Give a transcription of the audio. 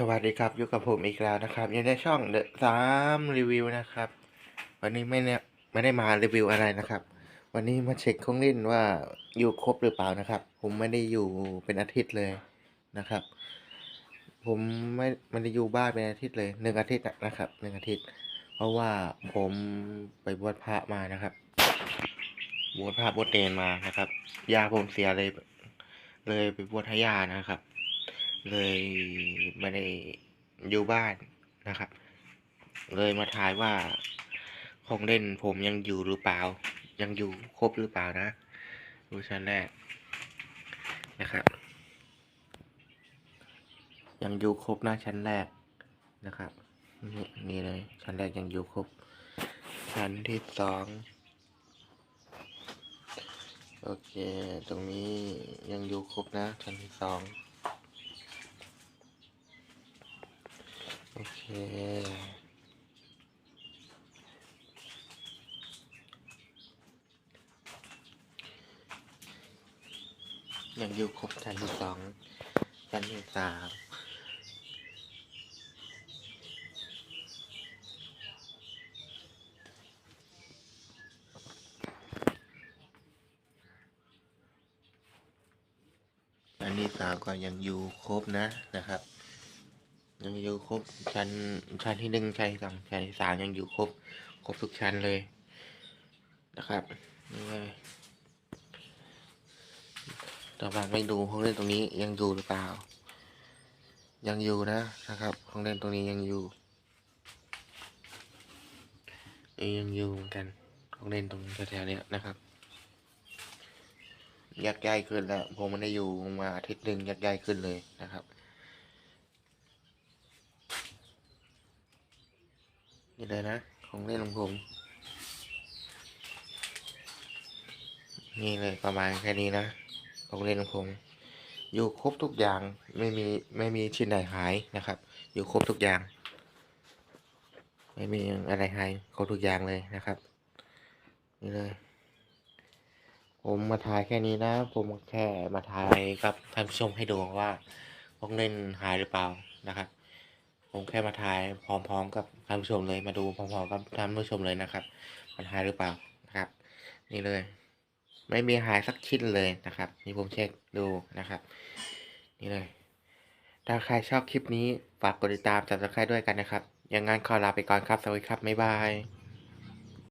สวัสดีครับอยู่กับผมอีกแล้วนะครับอยู่ในช่องเดอะสามรีวิวนะครับ วันนี้ไม่เนี่ยไม่ได้มารีวิวอะไรนะครับ วันนี้มาเช็คของเล่นว่าอยู่ครบหรือเปล่านะครับ ผมไม่ได้อยู่เป็นอาทิตย์เลยนะครับ ผมไม่ไม่ได้อยู่บ้านเป็นอาทิตย์เลยหนึ่งอาทิตย์นะครับหนึ่งอาทิตย์ เพราะว่าผมไปบวชพระมานะครับบวชพระบวชเนมานะครับยาผมเสียเลยเลยไปบวชให้ยานะครับ เลยไม่ได้อยู่บ้านนะครับ เลยมาทายว่าของเล่นผมยังอยู่หรือเปล่า ยังอยู่ครบหรือเปล่านะดูชั้นแรกนะครับ ยังอยู่ครบนะชั้นแรกนะครับนี่นี่เลยชั้นแรกยังอยู่ครบ ชั้นที่สองโอเค ตรงนี้ยังอยู่ครบนะชั้นที่สอง โอเค ยังอยู่ครบชั้นที่สองชั้นที่สามชั้นที่สามก็ยังอยู่ครบนะนะครับ ยังอยู่ครบชั้นชั้นที่หนึ่งชั้นที่สองชั้นที่สามยังอยู่ครบครบทุกชั้นเลยนะครับนี่เลยต่อมาไม่ดูห้องเล่นตรงนี้ยังอยู่หรือเปล่า ยังอยู่นะนะครับห้องเล่นตรงนี้ยังอยู่นี่ยังอยู่เหมือนกันห้องเล่นตรงแถวๆเนี้ยนะครับยักษ์ใหญ่ขึ้นแล้วผมไม่ได้อยู่มาอาทิตย์หนึ่งยักษ์ใหญ่ขึ้นเลย นี่เลยนะ ของเล่นของผม นี่เลยประมาณแค่นี้นะ ของเล่นของผม อยู่ครบทุกอย่าง ไม่มีไม่มีชิ้นไหนหายนะครับ อยู่ครบทุกอย่าง ไม่มีอะไรหายครบทุกอย่างเลยนะครับ นี่เลย ผมมาถ่ายแค่นี้นะ ผมแค่มาถ่ายกับท่านผู้ชมให้ดูว่าของเล่นหายหรือเปล่านะครับ ผมแค่มาถ่ายพร้อม ๆ กับท่านผู้ชมเลยมาดูพร้อมๆกับท่านผู้ชมเลยนะครับมันหายหรือเปล่านะครับ นี่เลย ไม่มีหายสักชิ้นเลยนะครับ นี่ผมเช็คดูนะครับ นี่เลย ถ้าใครชอบคลิปนี้ฝากกดติดตามจับจับใครด้วยกันนะครับ อย่างงั้นขอลาไปก่อนครับสวัสดีครับบ๊ายบาย